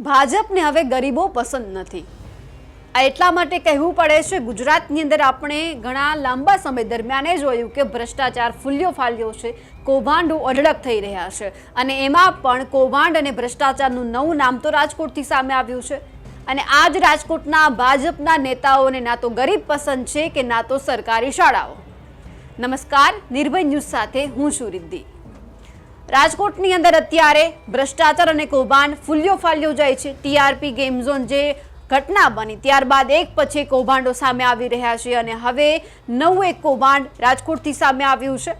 ભાજપને હવે ગરીબો પસંદ નથી. એટલા માટે કહેવું પડે છે, ગુજરાતની અંદર આપણે ઘણા લાંબા સમય દરમિયાન જોયું કે ભ્રષ્ટાચાર ફૂલ્યો ફાલ્યો છે, કૌભાંડો અઢળક થઈ રહ્યા છે અને એમાં પણ કૌભાંડ અને ભ્રષ્ટાચારનું નવું નામ તો રાજકોટથી સામે આવ્યું છે. અને આ જ રાજકોટના ભાજપના નેતાઓને ના તો ગરીબ પસંદ છે કે ના તો સરકારી શાળાઓ. નમસ્કાર, નિર્ભય ન્યૂઝ સાથે હું છું રિદ્ધિ. રાજકોટની અંદર અત્યારે ભ્રષ્ટાચાર અને કૌભાંડ ફૂલ્યો ફાલ્યો જાય છે. ટીઆરપી ગેમ ઝોન જે ઘટના બની, ત્યારબાદ એક પછી કૌભાંડો સામે આવી રહ્યા છે અને હવે નવું એક કૌભાંડ રાજકોટથી સામે આવ્યું છે,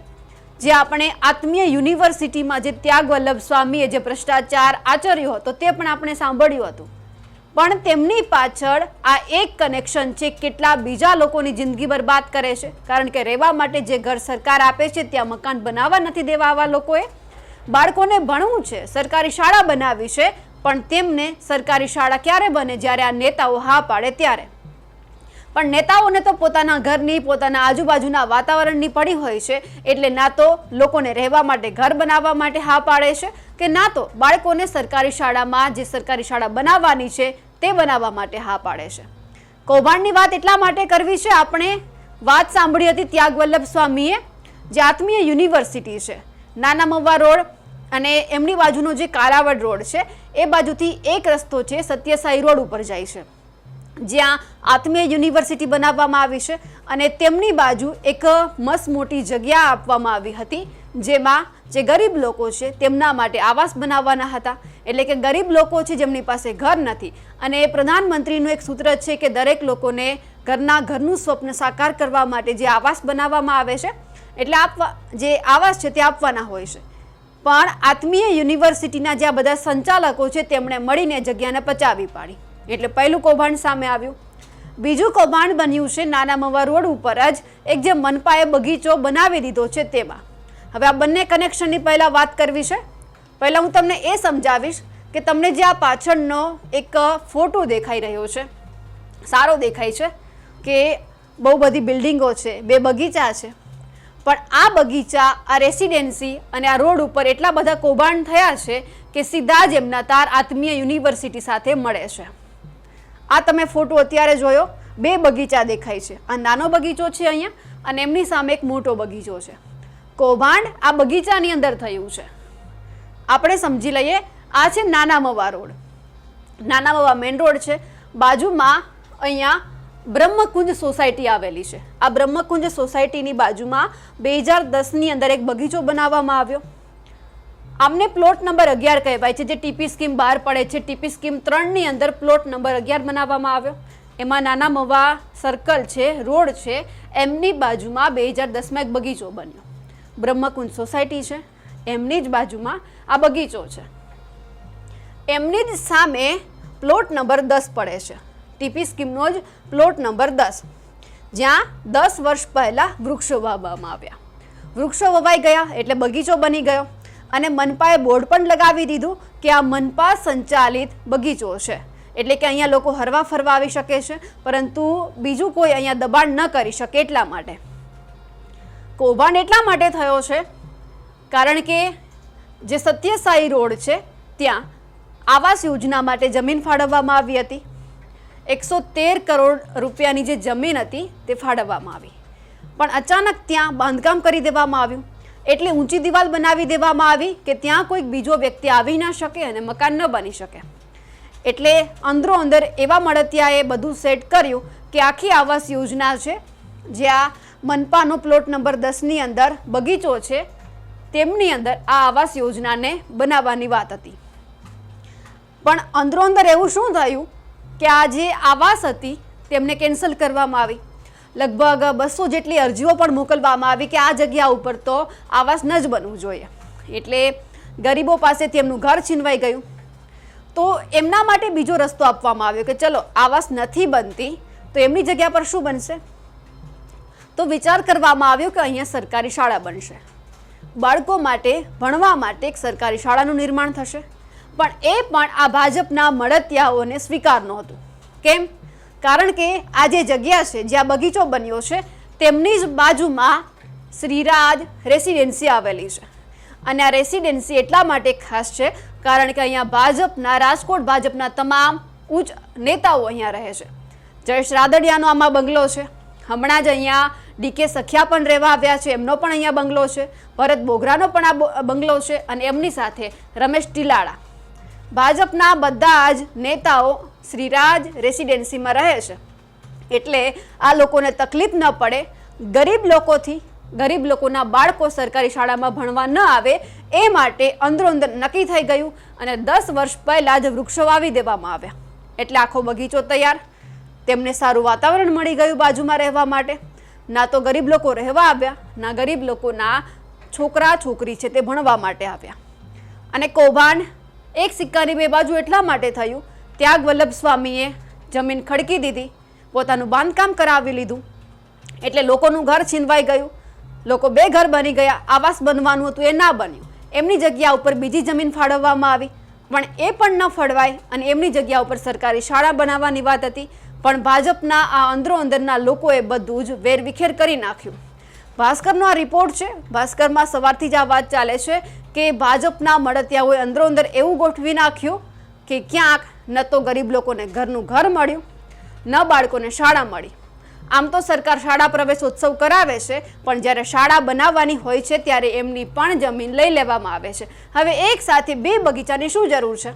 જે આપણે આત્મીય યુનિવર્સિટીમાં જે ત્યાગ વલ્લભ સ્વામીએ જે ભ્રષ્ટાચાર આચર્યો હતો તે પણ આપણે સાંભળ્યું હતું. પણ તેમની પાછળ આ એક કનેક્શન છે, કેટલા બીજા લોકોની જિંદગી બરબાદ કરે છે. કારણ કે રહેવા માટે જે ઘર સરકાર આપે છે, ત્યાં મકાન બનાવવા નથી દેવા આવા લોકોએ. બાળકોને ભણવું છે, સરકારી શાળા બનાવી છે, પણ તેમને સરકારી શાળા ક્યારે બને જ્યારે આ નેતાઓ હા પાડે ત્યારે? પણ નેતાઓને તો પોતાના ઘરની, પોતાના આજુબાજુના વાતાવરણની પડી હોય છે, એટલે ના તો લોકોને રહેવા માટે, ઘર બનાવવા માટે હા પાડે છે, કે ના તો બાળકોને સરકારી શાળામાં જે સરકારી શાળા બનાવવાની છે, તે બનાવવા માટે હા પાડે છે. કૌભાંડની વાત એટલા માટે કરવી છે, આપણે વાત સાંભળી હતી ત્યાગ વલ્લભ સ્વામીએ, જે આત્મીય યુનિવર્સિટી છે, નાના મવા રોડ અને એમની બાજુનો જે કાલાવડ રોડ છે, એ બાજુથી એક રસ્તો છે, સત્યસાઈ રોડ ઉપર જાય છે. જ્યાં આત્મીય યુનિવર્સિટી બનાવવામાં આવી છે અને તેમની બાજુ એક મસ્ત મોટી જગ્યા આપવામાં આવી હતી, જેમાં જે ગરીબ લોકો છે, તેમના માટે આવાસ બનાવવાના હતા. એટલે કે ગરીબ લોકો છે, જેમની પાસે ઘર નથી. અને પ્રધાનમંત્રીનું એક સૂત્ર છે કે દરેક લોકોને ઘરના ઘરનું સ્વપ્ન સાકાર કરવા માટે જે આવાસ બનાવવામાં આવે છે, એટલે આપવા, જે આવાસ છે તે આપવાના હોય છે. પણ આત્મીય યુનિવર્સિટીના જે આ બધા સંચાલકો છે, તેમણે મળીને જગ્યાને પચાવી પાડી. એટલે પહેલું કૌભાંડ સામે આવ્યું. બીજું કૌભાંડ બન્યું છે, નાના મવા રોડ ઉપર જ એક જે મનપાએ બગીચો બનાવી દીધો છે તેમાં. હવે આ બંને કનેક્શનની પહેલાં વાત કરવી છે. પહેલાં હું તમને એ સમજાવીશ કે તમને જે આ પાછળનો એક ફોટો દેખાઈ રહ્યો છે, સારો દેખાય છે કે બહુ બધી બિલ્ડિંગો છે, બે બગીચા છે પણ આ બગીચા, આ રેસિડેન્સી અને આ રોડ ઉપર એટલા બધા કૌભાંડ થયા છે કે સીધા જ એમના તાર આત્મીય યુનિવર્સિટી સાથે મળે છે. આ તમે ફોટો અત્યારે જોયો, બે બગીચા દેખાય છે. આ નાનો બગીચો છે અહીંયા અને એમની સામે એક મોટો બગીચો છે. કૌભાંડ આ બગીચાની અંદર થયું છે. આપણે સમજી લઈએ, આ છે નાના મવા રોડ. નાના મવા મેઇન રોડ છે. બાજુમાં અહીંયા બ્રહ્મકુંજ સોસાયટી આવેલી છે. આ બ્રહ્મકુંજ સોસાયટીની બાજુમાં બે હજાર દસની અંદર એક બગીચો બનાવવામાં આવ્યો. આમને પ્લોટ નંબર અગિયાર કહેવાય છે, જે ટીપી સ્કીમ બહાર પડે છે. ટીપી સ્કીમ ત્રણની અંદર પ્લોટ નંબર અગિયાર બનાવવામાં આવ્યો. એમાં નાના મવા સર્કલ છે, રોડ છે, એમની બાજુમાં બે હજાર દસમાં એક બગીચો બન્યો. બ્રહ્મકુંજ સોસાયટી છે, એમની જ બાજુમાં આ બગીચો છે. એમની જ સામે પ્લોટ નંબર દસ પડે છે. ટીપી સ્કીમનો જ પ્લોટ નંબર દસ. જ્યાં દસ વર્ષ પહેલાં વૃક્ષો વાવવામાં આવ્યા. વૃક્ષો વવાઈ ગયા એટલે બગીચો બની ગયો અને મનપાએ બોર્ડ પણ લગાવી દીધું કે આ મનપા સંચાલિત બગીચો છે. એટલે કે અહીંયા લોકો હરવા ફરવા આવી શકે છે, પરંતુ બીજું કોઈ અહીંયા દબાણ ન કરી શકે એટલા માટે. કૌભાંડ એટલા માટે થયો છે, કારણ કે જે સત્યસાઈ રોડ છે, ત્યાં આવાસ યોજના માટે જમીન ફાળવવામાં આવી હતી. એકસો તેર કરોડ રૂપિયાની જે જમીન હતી તે ફાળવવામાં આવી. પણ અચાનક ત્યાં બાંધકામ કરી દેવામાં આવ્યું. એટલે ઊંચી દિવાલ બનાવી દેવામાં આવી કે ત્યાં કોઈક બીજો વ્યક્તિ આવી ના શકે અને મકાન ન બની શકે. એટલે અંદરો અંદર એવા મળતિયાએ બધું સેટ કર્યું કે આખી આવાસ યોજના છે જ્યાં મનપાનો પ્લોટ નંબર દસની અંદર બગીચો છે, તેમની અંદર આ આવાસ યોજનાને બનાવવાની વાત હતી. પણ અંદરો અંદર એવું શું થયું કે આ જે આવાસ હતી તેમને કેન્સલ કરવામાં આવી. લગભગ બસો જેટલી અરજીઓ પણ મોકલવામાં આવી કે આ જગ્યા ઉપર તો આવાસ ન જ બનવું જોઈએ. એટલે ગરીબો પાસેથી એમનું ઘર છીનવાઈ ગયું. તો એમના માટે બીજો રસ્તો આપવામાં આવ્યો કે ચલો, આવાસ નથી બનતી, તો એમની જગ્યા પર શું બનશે? તો વિચાર કરવામાં આવ્યો કે અહીંયા સરકારી શાળા બનશે. બાળકો માટે, ભણવા માટે એક સરકારી શાળાનું નિર્માણ થશે. પણ એ પણ આ ભાજપના મળતિયાઓને સ્વીકાર નહોતું કેમ? કારણ કે આ જે જગ્યા છે જ્યાં બગીચો બન્યો છે, તેમની જ બાજુમાં શ્રીરાજ રેસિડેન્સી આવેલી છે. અને આ રેસિડેન્સી એટલા માટે ખાસ છે, કારણ કે અહીંયા ભાજપના, રાજકોટ ભાજપના તમામ ઉચ્ચ નેતાઓ અહીંયા રહે છે. જયેશ રાદડિયાનો આમાં બંગલો છે. હમણાં જ અહીંયા ડીકે સખ્યા પણ રહેવા આવ્યા છે, એમનો પણ અહીંયા બંગલો છે. ભરત બોગરાનો પણ આ બંગલો છે અને એમની સાથે રમેશ ટીલાળા. ભાજપના બધા જ નેતાઓ શ્રીરાજ રેસિડેન્સીમાં રહે છે. એટલે આ લોકોને તકલીફ ન પડે. ગરીબ લોકોથી ગરીબ લોકોના બાળકો સરકારી શાળામાં ભણવા ન આવે એ માટે અંદરોઅંદર નક્કી થઈ ગયું અને દસ વર્ષ પહેલાં જ વૃક્ષો વાવી દેવામાં આવ્યા. એટલે આખો બગીચો તૈયાર. તેમને સારું વાતાવરણ મળી ગયું બાજુમાં રહેવા માટે. ના તો ગરીબ લોકો રહેવા આવ્યા, ના ગરીબ લોકોના છોકરા છોકરી છે તે ભણવા માટે આવ્યા. અને કૌભાંડ એક સિક્કાની બે બાજુ એટલા માટે થયું. ત્યાગ વલ્લભ સ્વામીએ જમીન ખડકી દીધી, પોતાનું બાંધકામ કરાવી લીધું. એટલે લોકોનું ઘર છીનવાઈ ગયું. લોકો બે ઘર બની ગયા. આવાસ બનવાનું હતું, એ ના બન્યું. એમની જગ્યા ઉપર બીજી જમીન ફાળવવામાં આવી. પણ એ પણ ન ફળવાય અને એમની જગ્યા ઉપર સરકારી શાળા બનાવવાની વાત હતી. પણ ભાજપના આ અંદરો અંદરના લોકોએ બધું જ વેરવિખેર કરી નાખ્યું. ભાસ્કરનો આ રિપોર્ટ છે. ભાસ્કરમાં સવારથી જ આ વાત ચાલે છે કે ભાજપના મળતિયાઓએ અંદરો અંદર એવું ગોઠવી નાખ્યું કે ક્યાંક ન તો ગરીબ લોકોને ઘરનું ઘર મળ્યું, ન બાળકોને શાળા મળી. આમ તો સરકાર શાળા પ્રવેશોત્સવ કરાવે છે, પણ જ્યારે શાળા બનાવવાની હોય છે ત્યારે એમની પણ જમીન લઈ લેવામાં આવે છે. હવે એક સાથે બે બગીચાની શું જરૂર છે?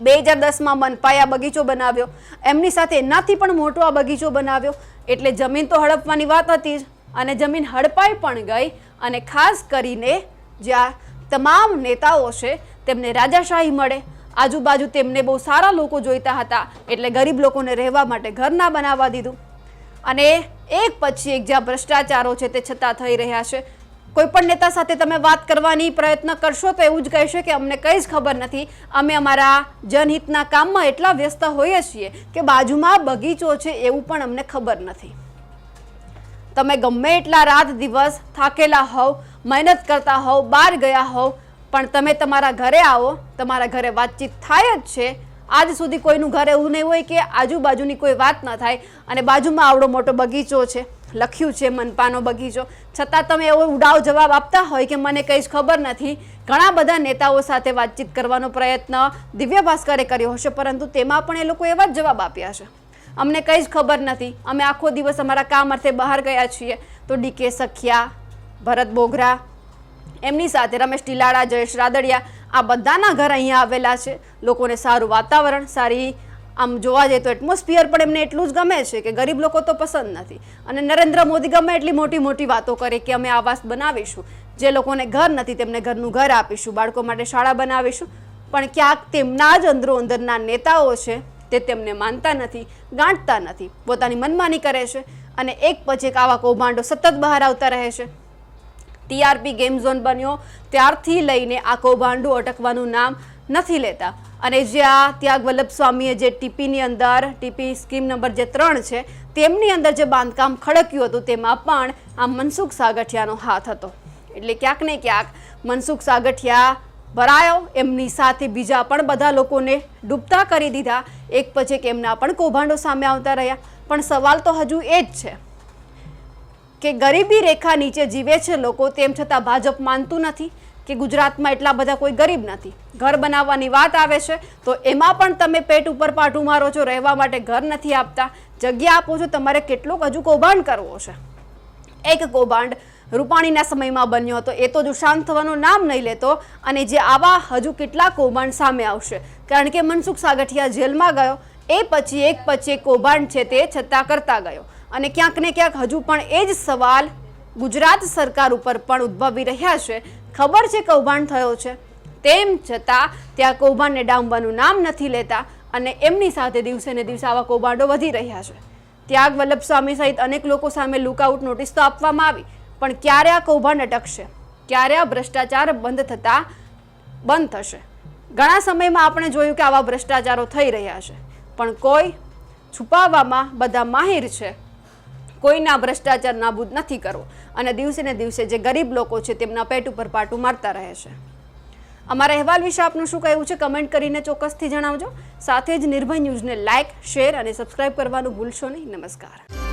બે હજાર દસમાં મનપાએ આ બગીચો બનાવ્યો. એમની સાથે એનાથી પણ મોટો આ બગીચો બનાવ્યો. એટલે જમીન તો હડપવાની વાત હતી જ. અને જમીન હડપાઈ પણ ગઈ અને ખાસ કરીને જ્યાં તમામ નેતાઓ છે, તેમને રાજાશાહી મળે. આજુબાજુ તેમને બહુ સારા લોકો જોઈતા હતા, એટલે ગરીબ લોકોને રહેવા માટે ઘર ના બનાવવા દીધું. અને એક પછી એક જ્યાં ભ્રષ્ટાચારો છે તે છતાં થઈ રહ્યા છે. કોઈ પણ નેતા સાથે તમે વાત કરવાની પ્રયત્ન કરશો તો એવું જ કહેશે કે અમને કંઈ જ ખબર નથી. અમે અમારા જનહિતના કામમાં એટલા વ્યસ્ત હોઈએ છીએ કે બાજુમાં બગીચો છે એવું પણ અમને ખબર નથી. તમે ગમે એટલા રાત દિવસ થાકેલા હોવ, મહેનત કરતા હોવ, બહાર ગયા હોવ, પણ તમે તમારા ઘરે આવો, તમારા ઘરે વાતચીત થાય જ છે. આજ સુધી કોઈનું ઘર એવું નહીં હોય કે આજુબાજુની કોઈ વાત ન થાય અને બાજુમાં આવડો મોટો બગીચો છે. લખ્યું છે મનપાનો બગીચો. છતાં તમે એવો ઉડાવ જવાબ આપતા હોય કે મને કંઈ જ ખબર નથી. ઘણા બધા નેતાઓ સાથે વાતચીત કરવાનો પ્રયત્ન દિવ્ય ભાસ્કરે કર્યો હશે, પરંતુ તેમાં પણ એ લોકો એવા જ જવાબ આપ્યા છે. અમને કંઈ જ ખબર નથી. અમે આખો દિવસ અમારા કામ અર્થે બહાર ગયા છીએ. તો ડીકે સખિયા, ભરત બોગરા, એમની સાથે રમેશ ટીલાળા જયેશ રાદડિયા, આ બધાના ઘર અહીંયા આવેલા છે. લોકોને સારું વાતાવરણ, સારી આમ જોવા જઈએ તો એટમોસ્ફિયર પણ એમને એટલું જ ગમે છે કે ગરીબ લોકો તો પસંદ નથી. અને નરેન્દ્ર મોદી ગમે એટલી મોટી મોટી વાતો કરે કે અમે આવાસ બનાવીશું. જે લોકોને ઘર નથી તેમને ઘરનું ઘર આપીશું. બાળકો માટે શાળા બનાવીશું. પણ ક્યાંક તેમના જ અંદરો અંદરના નેતાઓ છે તે તેમને માનતા નથી, ગાંઠતા નથી. પોતાની મનમાની કરે છે અને એક પછી એક આવા કૌભાંડો સતત બહાર આવતા રહે છે. ટીઆરપી ગેમ ઝોન બન્યો ત્યારથી લઈને આ કૌભાંડો અટકવાનું નામ નથી લેતા. અને જ્યાં ત્યાગ વલ્લભ સ્વામીએ જે ટીપીની અંદર, ટીપી સ્કીમ નંબર જે ત્રણ છે, તેમની અંદર જે બાંધકામ ખડક્યું હતું, તેમાં પણ આ મનસુખ સાગઠિયાનો હાથ હતો. એટલે ક્યાંક ને ક્યાંક મનસુખ સાગઠિયા ભરાયો. એમની સાથે બીજા પણ બધા લોકોને ડૂબતા કરી દીધા. એક પછી એક એમના પણ કૌભાંડો સામે આવતા રહ્યા. પણ સવાલ તો હજુ એ જ છે કે ગરીબી રેખા નીચે જીવે છે લોકો તેમ છતાં ભાજપ માનતું નથી કે ગુજરાતમાં એટલા બધા કોઈ ગરીબ નથી. ઘર બનાવવાની વાત આવે છે તો એમાં પણ તમે પેટ ઉપર પાટું મારો છો, રહેવા માટે ઘર નથી આપતા. જગ્યા આપો છો, તમારે કેટલોક હજુ કૌભાંડ કરવો છે. એક કૌભાંડ રૂપાણીના સમયમાં બન્યો હતો. એ તો શાંત થવાનું નામ નહીં લેતો અને જે આવા હજુ કેટલા કૌભાંડ સામે આવશે. કારણ કે મનસુખ સાગઠિયા જેલમાં ગયો. એ પછી એક પછી એક કૌભાંડ છે તે છતાં કરતા ગયો. અને ક્યાંક ને ક્યાંક હજુ પણ એ જ સવાલ ગુજરાત સરકાર ઉપર પણ ઉદ્ભવી રહ્યા છે. ખબર છે કૌભાંડ થયો છે? તેમ છતાં ત્યાં કૌભાંડને ડામવાનું નામ નથી લેતા અને એમની સાથે દિવસે ને દિવસે આવા કૌભાંડો વધી રહ્યા છે. ત્યાગ વલ્લભ સ્વામી સહિત અનેક લોકો સામે લુકઆઉટ નોટિસ તો આપવામાં આવી. પણ ક્યારે આ કૌભાંડ અટકશે? ક્યારે આ ભ્રષ્ટાચાર બંધ થતા બંધ થશે? ઘણા સમયમાં આપણે જોયું કે આવા ભ્રષ્ટાચારો થઈ રહ્યા છે. પણ કોઈ છુપાવવામાં બધા માહિર છે. કોઈના ભ્રષ્ટાચાર નાબૂદ નથી કરવો. અને દિવસે ને દિવસે જે ગરીબ લોકો છે તેમના પેટ ઉપર પાટું મારતા રહે છે. અમારા અહેવાલ વિશે આપનું શું કહેવું છે કમેન્ટ કરીને ચોક્કસથી જણાવજો. સાથે જ નિર્ભય ન્યૂઝને લાઇક શેર અને સબસ્ક્રાઇબ કરવાનું ભૂલશો નહીં. નમસ્કાર.